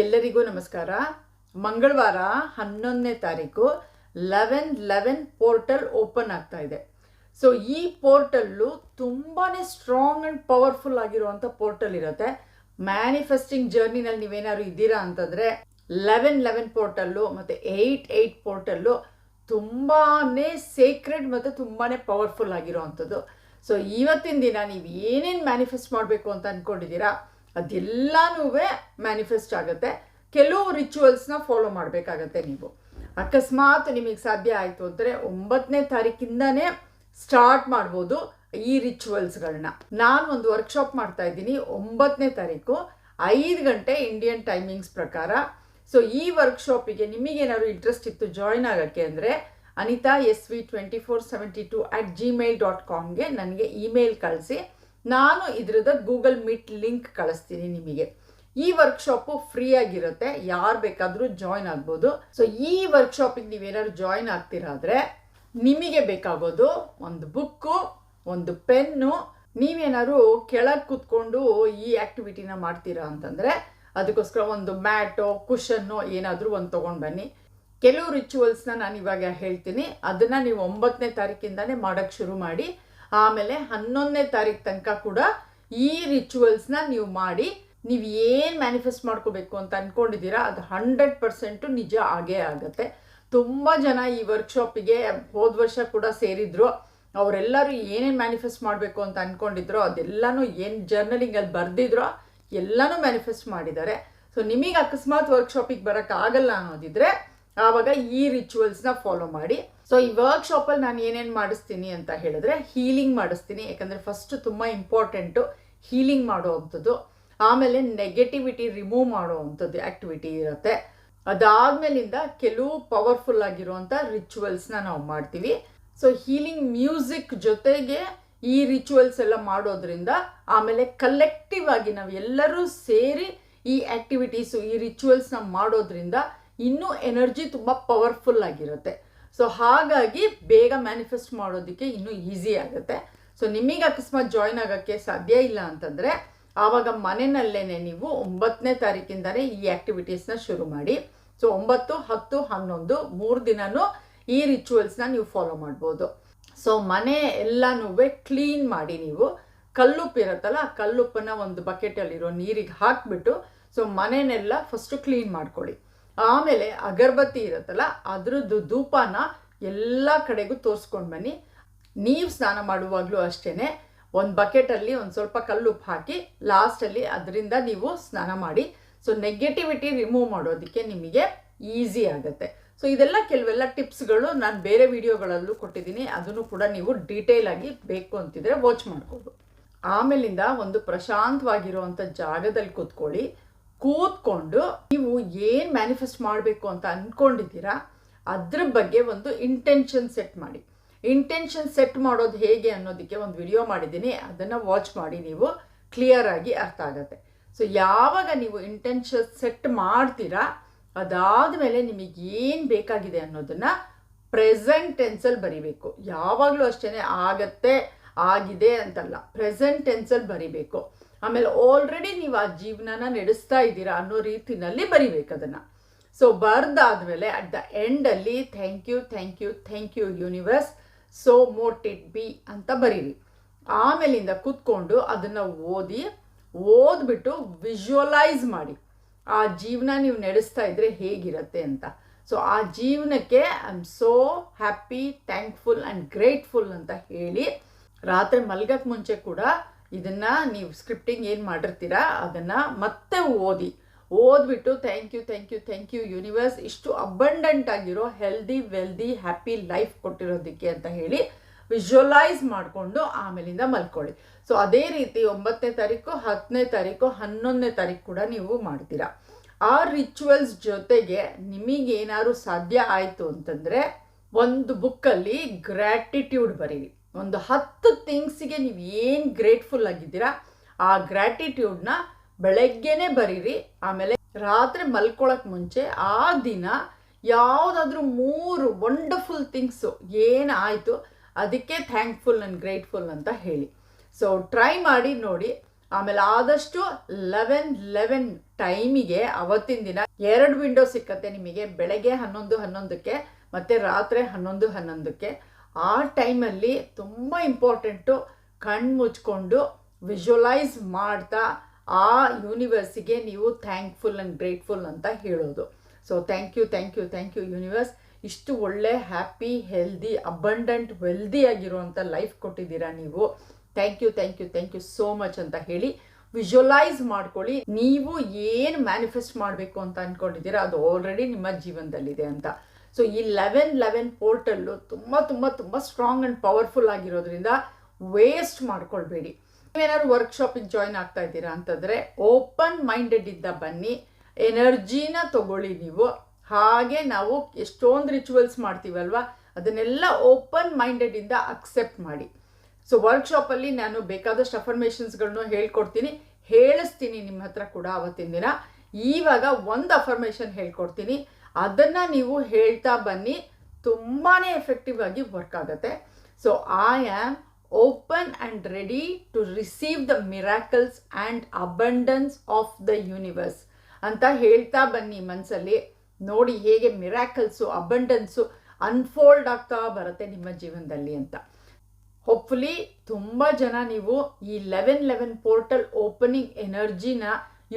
ಎಲ್ಲರಿಗೂ ನಮಸ್ಕಾರ. ಮಂಗಳವಾರ ಹನ್ನೊಂದನೇ ತಾರೀಕು ಲೆವೆನ್ ಲೆವೆನ್ ಪೋರ್ಟಲ್ ಓಪನ್ ಆಗ್ತಾ ಇದೆ. ಸೊ ಈ ಪೋರ್ಟಲ್ಲು ತುಂಬಾ ಸ್ಟ್ರಾಂಗ್ ಆ್ಯಂಡ್ ಪವರ್ಫುಲ್ ಆಗಿರುವಂಥ ಪೋರ್ಟಲ್ ಇರುತ್ತೆ. ಮ್ಯಾನಿಫೆಸ್ಟಿಂಗ್ ಜರ್ನಿನಲ್ಲಿ ನೀವೇನಾದ್ರು ಇದ್ದೀರಾ ಅಂತಂದರೆ ಲೆವೆನ್ ಲೆವೆನ್ ಪೋರ್ಟಲ್ಲು ಮತ್ತು ಏಯ್ಟ್ ಏಯ್ಟ್ ಪೋರ್ಟಲ್ಲು ತುಂಬಾ ಸೇಕ್ರೆಡ್ ಮತ್ತು ತುಂಬಾ ಪವರ್ಫುಲ್ ಆಗಿರುವಂಥದ್ದು. ಸೊ ಇವತ್ತಿನ ದಿನ ನೀವು ಏನೇನು ಮ್ಯಾನಿಫೆಸ್ಟ್ ಮಾಡಬೇಕು ಅಂತ ಅಂದ್ಕೊಂಡಿದ್ದೀರಾ ಅದೆಲ್ಲನೂ ಮ್ಯಾನಿಫೆಸ್ಟ್ ಆಗುತ್ತೆ. ಕೆಲವು ರಿಚುವಲ್ಸ್ನ ಫಾಲೋ ಮಾಡಬೇಕಾಗತ್ತೆ ನೀವು. ಅಕಸ್ಮಾತ್ ನಿಮಗೆ ಸಾಧ್ಯ ಆಯಿತು ಅಂದರೆ ಒಂಬತ್ತನೇ ತಾರೀಕಿಂದನೇ ಸ್ಟಾರ್ಟ್ ಮಾಡ್ಬೋದು ಈ ರಿಚುವಲ್ಸ್ಗಳನ್ನ ನಾನು ಒಂದು ವರ್ಕ್ಶಾಪ್ ಮಾಡ್ತಾ ಇದ್ದೀನಿ ಒಂಬತ್ತನೇ ತಾರೀಕು, ಐದು ಗಂಟೆ ಇಂಡಿಯನ್ ಟೈಮಿಂಗ್ಸ್ ಪ್ರಕಾರ. ಸೊ ಈ ವರ್ಕ್ಶಾಪಿಗೆ ನಿಮಗೇನಾದ್ರು ಇಂಟ್ರೆಸ್ಟ್ ಇತ್ತು ಜಾಯ್ನ್ ಆಗೋಕ್ಕೆ ಅಂದರೆ Anita S V twenty four seventy two at Gmail dot ಕಾಮ್ಗೆ ನನಗೆ ಇಮೇಲ್ ಕಳಿಸಿ. ನಾನು ಇದ್ರದ ಗೂಗಲ್ ಮೀಟ್ ಲಿಂಕ್ ಕಳಿಸ್ತೀನಿ ನಿಮಗೆ. ಈ ವರ್ಕ್ಶಾಪು ಫ್ರೀ ಆಗಿರುತ್ತೆ ಯಾರು ಬೇಕಾದರೂ ಜಾಯ್ನ್ ಆಗ್ಬೋದು. ಸೊ ಈ ವರ್ಕ್ಶಾಪಿಗೆ ನೀವೇನಾದ್ರು ಜಾಯ್ನ್ ಆಗ್ತಿರಾದ್ರೆ, ನಿಮಗೆ ಬೇಕಾಗೋದು ಒಂದು ಬುಕ್ಕು, ಒಂದು ಪೆನ್ನು, ನೀವೇನಾದ್ರು ಕೆಳಗೆ ಕೂತ್ಕೊಂಡು ಈ ಆ್ಯಕ್ಟಿವಿಟಿನ ಮಾಡ್ತೀರಾ ಅಂತಂದರೆ, ಅದಕ್ಕೋಸ್ಕರ ಒಂದು ಮ್ಯಾಟೋ ಕುಷನ್ನು ಏನಾದರೂ ಒಂದು ತೊಗೊಂಡು ಬನ್ನಿ. ಕೆಲವು ರಿಚುವಲ್ಸ್ನ ನಾನು ಇವಾಗ ಹೇಳ್ತೀನಿ. ಅದನ್ನು ನೀವು ಒಂಬತ್ತನೇ ತಾರೀಕಿಂದನೇ ಮಾಡೋಕ್ಕೆ ಶುರು ಮಾಡಿ ಆಮೇಲೆ ಹನ್ನೊಂದನೇ ತಾರೀಕು ತನಕ ಕೂಡ ಈ ರಿಚುವಲ್ಸ್ನ ನೀವು ಮಾಡಿ, ನೀವು ಏನು ಮ್ಯಾನಿಫೆಸ್ಟ್ ಮಾಡ್ಕೋಬೇಕು ಅಂತ ಅಂದ್ಕೊಂಡಿದ್ದೀರಾ ಅದು ಹಂಡ್ರೆಡ್ ಪರ್ಸೆಂಟು ನಿಜ ಆಗೇ ಆಗುತ್ತೆ. ತುಂಬ ಜನ ಈ ವರ್ಕ್ಶಾಪಿಗೆ ಹೋದ ವರ್ಷ ಕೂಡ ಸೇರಿದ್ರು. ಅವರೆಲ್ಲರೂ ಏನೇನು ಮ್ಯಾನಿಫೆಸ್ಟ್ ಮಾಡಬೇಕು ಅಂತ ಅಂದ್ಕೊಂಡಿದ್ರೋ ಅದೆಲ್ಲನೂ ಏನು ಜರ್ನಲಿಂಗಲ್ಲಿ ಬರೆದಿದ್ರೋ, ಎಲ್ಲನೂ ಮ್ಯಾನಿಫೆಸ್ಟ್ ಮಾಡಿದ್ದಾರೆ. ಸೊ ನಿಮಗೆ ಅಕಸ್ಮಾತ್ ವರ್ಕ್ಶಾಪಿಗೆ ಬರೋಕ್ಕಾಗಲ್ಲ ಅನ್ನೋದಿದ್ರೆ ಆವಾಗ ಈ ರಿಚುವಲ್ಸ್ನ ಫಾಲೋ ಮಾಡಿ. ಸೊ ಈ ವರ್ಕ್ಶಾಪಲ್ಲಿ ನಾನು ಏನೇನು ಮಾಡಿಸ್ತೀನಿ ಅಂತ ಹೇಳಿದ್ರೆ ಹೀಲಿಂಗ್ ಮಾಡಿಸ್ತೀನಿ. ಯಾಕಂದರೆ ಫಸ್ಟ್ ತುಂಬ ಇಂಪಾರ್ಟೆಂಟು ಹೀಲಿಂಗ್ ಮಾಡುವಂಥದ್ದು ಆಮೇಲೆ ನೆಗೆಟಿವಿಟಿ ರಿಮೂವ್ ಮಾಡುವಂಥದ್ದು ಆ್ಯಕ್ಟಿವಿಟಿ ಇರುತ್ತೆ. ಅದಾದ್ಮೇಲಿಂದ ಕೆಲವು ಪವರ್ಫುಲ್ ಆಗಿರುವಂಥ ರಿಚುವಲ್ಸ್ನ ನಾವು ಮಾಡ್ತೀವಿ. ಸೊ ಹೀಲಿಂಗ್ ಮ್ಯೂಸಿಕ್ ಜೊತೆಗೆ ಈ ರಿಚುವಲ್ಸ್ ಎಲ್ಲ ಮಾಡೋದ್ರಿಂದ ಆಮೇಲೆ ಕಲೆಕ್ಟಿವ್ ಆಗಿ ನಾವು ಎಲ್ಲರೂ ಸೇರಿ ಈ ಆ್ಯಕ್ಟಿವಿಟೀಸು ಈ ರಿಚುವಲ್ಸ್ನ ಮಾಡೋದ್ರಿಂದ ಇನ್ನೂ ಎನರ್ಜಿ ತುಂಬ ಪವರ್ಫುಲ್ ಆಗಿರುತ್ತೆ. ಸೊ ಹಾಗಾಗಿ ಬೇಗ ಮ್ಯಾನಿಫೆಸ್ಟ್ ಮಾಡೋದಕ್ಕೆ ಇನ್ನೂ ಈಸಿ ಆಗುತ್ತೆ. ಸೊ ನಿಮಗೆ ಅಕಸ್ಮಾತ್ ಜಾಯ್ನ್ ಆಗೋಕ್ಕೆ ಸಾಧ್ಯ ಇಲ್ಲ ಅಂತಂದರೆ, ಆವಾಗ ಮನೆಯಲ್ಲೇ ನೀವು ಒಂಬತ್ತನೇ ತಾರೀಕಿಂದನೇ ಈ ಆ್ಯಕ್ಟಿವಿಟೀಸ್ನ ಶುರು ಮಾಡಿ. ಸೊ ಒಂಬತ್ತು, ಹತ್ತು, ಹನ್ನೊಂದು, ಮೂರು ದಿನವೂ ಈ ರಿಚುವಲ್ಸ್ನ ನೀವು ಫಾಲೋ ಮಾಡ್ಬೋದು. ಸೊ ಮನೆ ಎಲ್ಲನೂ ಕ್ಲೀನ್ ಮಾಡಿ ನೀವು. ಕಲ್ಲುಪ್ಪು ಇರುತ್ತಲ್ಲ ಕಲ್ಲುಪ್ಪನ್ನ ಒಂದು ಬಕೆಟಲ್ಲಿರೋ ನೀರಿಗೆ ಹಾಕಿಬಿಟ್ಟು ಸೊ ಮನೆಯನ್ನೆಲ್ಲ ಫಸ್ಟು ಕ್ಲೀನ್ ಮಾಡ್ಕೊಳ್ಳಿ. ಆಮೇಲೆ ಅಗರಬತ್ತಿ ಇರುತ್ತಲ್ಲ, ಅದರದ್ದು ಧೂಪನ ಎಲ್ಲ ಕಡೆಗೂ ತೋರಿಸ್ಕೊಂಡು ಬನ್ನಿ. ನೀವು ಸ್ನಾನ ಮಾಡುವಾಗಲೂ ಅಷ್ಟೇ ಒಂದು ಬಕೆಟಲ್ಲಿ ಒಂದು ಸ್ವಲ್ಪ ಕಲ್ಲುಪ್ಪು ಹಾಕಿ ಲಾಸ್ಟಲ್ಲಿ ಅದರಿಂದ ನೀವು ಸ್ನಾನ ಮಾಡಿ. ಸೊ ನೆಗೆಟಿವಿಟಿ ರಿಮೂವ್ ಮಾಡೋದಕ್ಕೆ ನಿಮಗೆ ಈಸಿ ಆಗುತ್ತೆ. ಸೊ ಇದೆಲ್ಲ ಕೆಲವೆಲ್ಲ ಟಿಪ್ಸ್ಗಳು ನಾನು ಬೇರೆ ವಿಡಿಯೋಗಳಲ್ಲೂ ಕೊಟ್ಟಿದ್ದೀನಿ. ಅದನ್ನು ಕೂಡ ನೀವು ಡೀಟೇಲ್ ಆಗಿ ಬೇಕು ಅಂತಿದ್ರೆ ವಾಚ್ ಮಾಡ್ಬೋದು ಆಮೇಲಿಂದ ಒಂದು ಪ್ರಶಾಂತವಾಗಿರುವಂಥ ಜಾಗದಲ್ಲಿ ಕೂತ್ಕೊಳ್ಳಿ. ಕೂತ್ಕೊಂಡು ನೀವು ಏನು ಮ್ಯಾನಿಫೆಸ್ಟ್ ಮಾಡಬೇಕು ಅಂತ ಅಂದ್ಕೊಂಡಿದ್ದೀರಾ ಅದ್ರ ಬಗ್ಗೆ ಒಂದು ಇಂಟೆನ್ಷನ್ ಸೆಟ್ ಮಾಡಿ. ಇಂಟೆನ್ಷನ್ ಸೆಟ್ ಮಾಡೋದು ಹೇಗೆ ಅನ್ನೋದಕ್ಕೆ ಒಂದು ವಿಡಿಯೋ ಮಾಡಿದ್ದೀನಿ, ಅದನ್ನು ವಾಚ್ ಮಾಡಿ ನೀವು ಕ್ಲಿಯರ್ ಆಗಿ ಅರ್ಥ ಆಗುತ್ತೆ. ಸೊ ಯಾವಾಗ ನೀವು ಇಂಟೆನ್ಷನ್ ಸೆಟ್ ಮಾಡ್ತೀರಾ ಅದಾದ ಮೇಲೆ ನಿಮಗೆ ಏನು ಬೇಕಾಗಿದೆ ಅನ್ನೋದನ್ನು ಪ್ರೆಸೆಂಟ್ ಟೆನ್ಸಲ್ಲಿ ಬರಿಬೇಕು. ಯಾವಾಗಲೂ ಅಷ್ಟೇ ಆಗತ್ತೆ, ಆಗಿದೆ ಅಂತಲ್ಲ. ಪ್ರೆಸೆಂಟ್ ಟೆನ್ಸಲ್ಲಿ ಬರಿಬೇಕು. ಆಮೇಲೆ ಆಲ್ರೆಡಿ ನೀವು ಆ ಜೀವನನ ನಡೆಸ್ತಾ ಇದ್ದೀರಾ ಅನ್ನೋ ರೀತಿನಲ್ಲಿ ಬರಿಬೇಕು ಅದನ್ನು. ಸೊ ಬರ್ದಾದ್ಮೇಲೆ at the ಎಂಡಲ್ಲಿ thank you thank you thank you universe so mote it be ಅಂತ ಬರೀರಿ. ಆಮೇಲಿಂದ ಕೂತ್ಕೊಂಡು ಅದನ್ನು ಓದಿ, ಓದ್ಬಿಟ್ಟು ವಿಜುವಲೈಸ್ ಮಾಡಿ. ಆ ಜೀವನ ನೀವು ನಡೆಸ್ತಾ ಇದ್ರೆ ಹೇಗಿರುತ್ತೆ ಅಂತ. ಸೊ ಆ ಜೀವನಕ್ಕೆ I am so happy thankful and grateful ಅಂತ ಹೇಳಿ, ರಾತ್ರಿ ಮಲ್ಗಕ್ಕೆ ಮುಂಚೆ ಕೂಡ ಇದನ್ನು ನೀವು ಸ್ಕ್ರಿಪ್ಟಿಂಗ್ ಏನು ಮಾಡಿರ್ತೀರಾ, ಅದನ್ನು ಮತ್ತೆ ಓದಿ. ಓದ್ಬಿಟ್ಟು thank you thank you thank you universe ಇಷ್ಟು ಅಬಂಡೆಂಟ್ ಆಗಿರೋ ಹೆಲ್ದಿ ವೆಲ್ದಿ ಹ್ಯಾಪಿ ಲೈಫ್ ಕೊಟ್ಟಿರೋದಕ್ಕೆ ಅಂತ ಹೇಳಿ ವಿಜುವಲೈಸ್ ಮಾಡಿಕೊಂಡು ಆಮೇಲಿಂದ ಮಲ್ಕೊಳ್ಳಿ. ಸೊ ಅದೇ ರೀತಿ ಒಂಬತ್ತನೇ ತಾರೀಕು, ಹತ್ತನೇ ತಾರೀಕು, ಹನ್ನೊಂದನೇ ತಾರೀಕು ಕೂಡ ನೀವು ಮಾಡ್ತೀರಾ. ಆ ರಿಚುವಲ್ಸ್ ಜೊತೆಗೆ ನಿಮಗೇನಾದ್ರು ಸಾಧ್ಯ ಆಯಿತು ಅಂತಂದರೆ ಒಂದು ಬುಕ್ಕಲ್ಲಿ ಗ್ರ್ಯಾಟಿಟ್ಯೂಡ್ ಬರೀರಿ. ಒಂದು ಹತ್ತು ಥಿಂಗ್ಸಿಗೆ ನೀವು ಏನು ಗ್ರೇಟ್ಫುಲ್ ಆಗಿದ್ದೀರಾ, ಆ ಗ್ರ್ಯಾಟಿಟ್ಯೂಡ್ನ ಬೆಳಗ್ಗೆನೇ ಬರೀರಿ, ಆಮೇಲೆ ರಾತ್ರಿ ಮಲ್ಕೊಳಕ್ಕೆ ಮುಂಚೆ ಆ ದಿನ ಯಾವುದಾದ್ರೂ ಮೂರು ವಂಡರ್ಫುಲ್ ಥಿಂಗ್ಸು ಏನಾಯಿತು ಅದಕ್ಕೆ ಥ್ಯಾಂಕ್ಫುಲ್ ಆ್ಯಂಡ್ ಗ್ರೇಟ್ಫುಲ್ ಅಂತ ಹೇಳಿ. ಸೊ ಟ್ರೈ ಮಾಡಿ ನೋಡಿ, ಆಮೇಲೆ ಆದಷ್ಟು ಲೆವೆನ್ ಲೆವೆನ್ ಟೈಮಿಗೆ ಅವತ್ತಿನ ದಿನ ಎರಡು ವಿಂಡೋ ಸಿಕ್ಕತ್ತೆ ನಿಮಗೆ, ಬೆಳಗ್ಗೆ ಹನ್ನೊಂದು ಹನ್ನೊಂದಕ್ಕೆ, ಮತ್ತು ರಾತ್ರಿ ಹನ್ನೊಂದು ಹನ್ನೊಂದಕ್ಕೆ. ಆ ಟೈಮಲ್ಲಿ ತುಂಬ ಇಂಪಾರ್ಟೆಂಟು ಕಣ್ಣು ಮುಚ್ಕೊಂಡು ವಿಜುವಲೈಸ್ ಮಾಡ್ತಾ ಆ ಯೂನಿವರ್ಸಿಗೆ ನೀವು ಥ್ಯಾಂಕ್ಫುಲ್ ಆ್ಯಂಡ್ ಗ್ರೇಟ್ಫುಲ್ ಅಂತ ಹೇಳೋದು. So thank you thank you thank you universe ಇಷ್ಟು ಒಳ್ಳೆ ಹ್ಯಾಪಿ ಹೆಲ್ದಿ ಅಬಂಡೆಂಟ್ ವೆಲ್ದಿ ಆಗಿರುವಂಥ ಲೈಫ್ ಕೊಟ್ಟಿದ್ದೀರಾ ನೀವು. Thank you thank you thank you so much ಅಂತ ಹೇಳಿ ವಿಜುವಲೈಸ್ ಮಾಡ್ಕೊಳ್ಳಿ. ನೀವು ಏನು ಮ್ಯಾನಿಫೆಸ್ಟ್ ಮಾಡಬೇಕು ಅಂತ ಅಂದ್ಕೊಂಡಿದ್ದೀರಾ ಅದು ಆಲ್ರೆಡಿ ನಿಮ್ಮ ಜೀವನದಲ್ಲಿದೆ ಅಂತ. ಸೊ ಈ ಲೆವೆನ್ ಲೆವೆನ್ ಪೋರ್ಟಲ್ಲು ತುಂಬ ತುಂಬ ತುಂಬ ಸ್ಟ್ರಾಂಗ್ ಆ್ಯಂಡ್ ಪವರ್ಫುಲ್ ಆಗಿರೋದ್ರಿಂದ ವೇಸ್ಟ್ ಮಾಡ್ಕೊಳ್ಬೇಡಿ. ನೀವೇನಾದ್ರು ವರ್ಕ್ಶಾಪಿಗೆ ಜಾಯ್ನ್ ಆಗ್ತಾ ಇದ್ದೀರಾ ಅಂತಂದರೆ ಓಪನ್ ಮೈಂಡೆಡ್ ಇದ್ದ ಬನ್ನಿ. ಎನರ್ಜಿನ ತಗೊಳ್ಳಿ ನೀವು. ಹಾಗೆ ನಾವು ಎಷ್ಟೊಂದು ರಿಚುವಲ್ಸ್ ಮಾಡ್ತೀವಲ್ವ? ಅದನ್ನೆಲ್ಲ ಓಪನ್ ಮೈಂಡೆಡಿಂದ ಅಕ್ಸೆಪ್ಟ್ ಮಾಡಿ. ಸೊ ವರ್ಕ್ಶಾಪಲ್ಲಿ ನಾನು ಬೇಕಾದಷ್ಟು ಅಫರ್ಮೇಷನ್ಸ್ಗಳನ್ನೂ ಹೇಳ್ಕೊಡ್ತೀನಿ. ಹೇಳಿಸ್ತೀನಿ ನಿಮ್ಮ ಹತ್ರ ಕೂಡ ಅವತ್ತಿನ ದಿನ. ಈವಾಗ ಒಂದು ಅಫರ್ಮೇಷನ್ ಹೇಳ್ಕೊಡ್ತೀನಿ. ಅದನ್ನು ನೀವು ಹೇಳ್ತಾ ಬನ್ನಿ. ತುಂಬಾ ಎಫೆಕ್ಟಿವ್ ಆಗಿ ವರ್ಕ್ ಆಗುತ್ತೆ. So I am open and ready to receive the miracles and abundance of the universe ಅಂತ ಹೇಳ್ತಾ ಬನ್ನಿ ಮನಸ್ಸಲ್ಲಿ ನೋಡಿ ಹೇಗೆ ಮಿರಾಕಲ್ಸು ಅಬಂಡನ್ಸು ಅನ್ಫೋಲ್ಡ್ ಆಗ್ತಾ ಬರುತ್ತೆ ನಿಮ್ಮ ಜೀವನದಲ್ಲಿ ಅಂತ. ಹೋಪ್ಫುಲಿ ತುಂಬ ಜನ ನೀವು ಈ ಲೆವೆನ್ ಲೆವೆನ್ ಪೋರ್ಟಲ್ ಓಪನಿಂಗ್ ಎನರ್ಜಿನ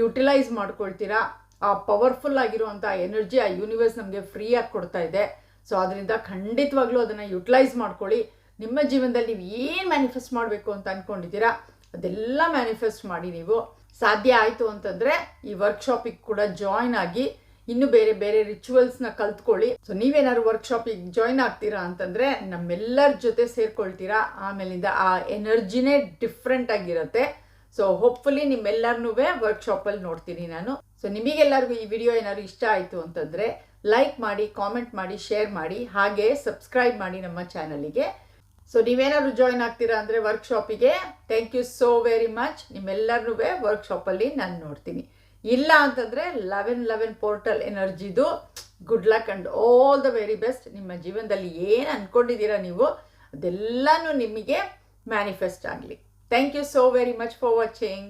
ಯುಟಿಲೈಸ್ ಮಾಡ್ಕೊಳ್ತೀರಾ. ಆ ಪವರ್ಫುಲ್ ಆಗಿರುವಂಥ ಎನರ್ಜಿ ಆ ಯೂನಿವರ್ಸ್ ನಮಗೆ ಫ್ರೀಯಾಗಿ ಕೊಡ್ತಾ ಇದೆ. ಸೊ ಅದರಿಂದ ಖಂಡಿತವಾಗ್ಲೂ ಅದನ್ನು ಯುಟಿಲೈಸ್ ಮಾಡ್ಕೊಳ್ಳಿ. ನಿಮ್ಮ ಜೀವನದಲ್ಲಿ ನೀವು ಏನು ಮ್ಯಾನಿಫೆಸ್ಟ್ ಮಾಡಬೇಕು ಅಂತ ಅಂದ್ಕೊಂಡಿದ್ದೀರಾ ಅದೆಲ್ಲ ಮ್ಯಾನಿಫೆಸ್ಟ್ ಮಾಡಿ ನೀವು. ಸಾಧ್ಯ ಆಯಿತು ಅಂತಂದರೆ ಈ ವರ್ಕ್ಶಾಪಿಗೆ ಕೂಡ ಜಾಯ್ನ್ ಆಗಿ ಇನ್ನು ಬೇರೆ ಬೇರೆ ರಿಚುವಲ್ಸ್ನ ಕಲ್ತ್ಕೊಳ್ಳಿ. ಸೊ ನೀವೇನಾದ್ರು ವರ್ಕ್ಶಾಪಿಗೆ ಜಾಯ್ನ್ ಆಗ್ತೀರಾ ಅಂತಂದರೆ ನಮ್ಮೆಲ್ಲರ ಜೊತೆ ಸೇರ್ಕೊಳ್ತೀರಾ. ಆಮೇಲಿಂದ ಆ ಎನರ್ಜಿನೇ ಡಿಫ್ರೆಂಟ್ ಆಗಿರುತ್ತೆ. ಸೊ ಹೋಪ್ಫುಲಿ ನಿಮ್ಮೆಲ್ಲರನ್ನೂ ವರ್ಕ್ಶಾಪಲ್ಲಿ ನೋಡ್ತೀನಿ ನಾನು. ಸೊ ನಿಮಗೆಲ್ಲರಿಗೂ ಈ ವಿಡಿಯೋ ಏನಾದ್ರು ಇಷ್ಟ ಆಯಿತು ಅಂತಂದರೆ ಲೈಕ್ ಮಾಡಿ ಕಾಮೆಂಟ್ ಮಾಡಿ ಶೇರ್ ಮಾಡಿ, ಹಾಗೆ ಸಬ್ಸ್ಕ್ರೈಬ್ ಮಾಡಿ ನಮ್ಮ ಚಾನಲಿಗೆ ಸೊ ನೀವೇನಾದ್ರು ಜಾಯ್ನ್ ಆಗ್ತೀರಾ ಅಂದರೆ ವರ್ಕ್ಶಾಪಿಗೆ thank you so very much ನಿಮ್ಮೆಲ್ಲರನ್ನೂ ವರ್ಕ್ಶಾಪಲ್ಲಿ ನಾನು ನೋಡ್ತೀನಿ. ಇಲ್ಲ ಅಂತಂದರೆ eleven eleven portal ಎನರ್ಜಿದು good luck and all the very best ನಿಮ್ಮ ಜೀವನದಲ್ಲಿ ಏನು ಅಂದ್ಕೊಂಡಿದ್ದೀರಾ ನೀವು, ಅದೆಲ್ಲನೂ ನಿಮಗೆ ಮ್ಯಾನಿಫೆಸ್ಟ್ ಆಗಲಿ. Thank you so very much for watching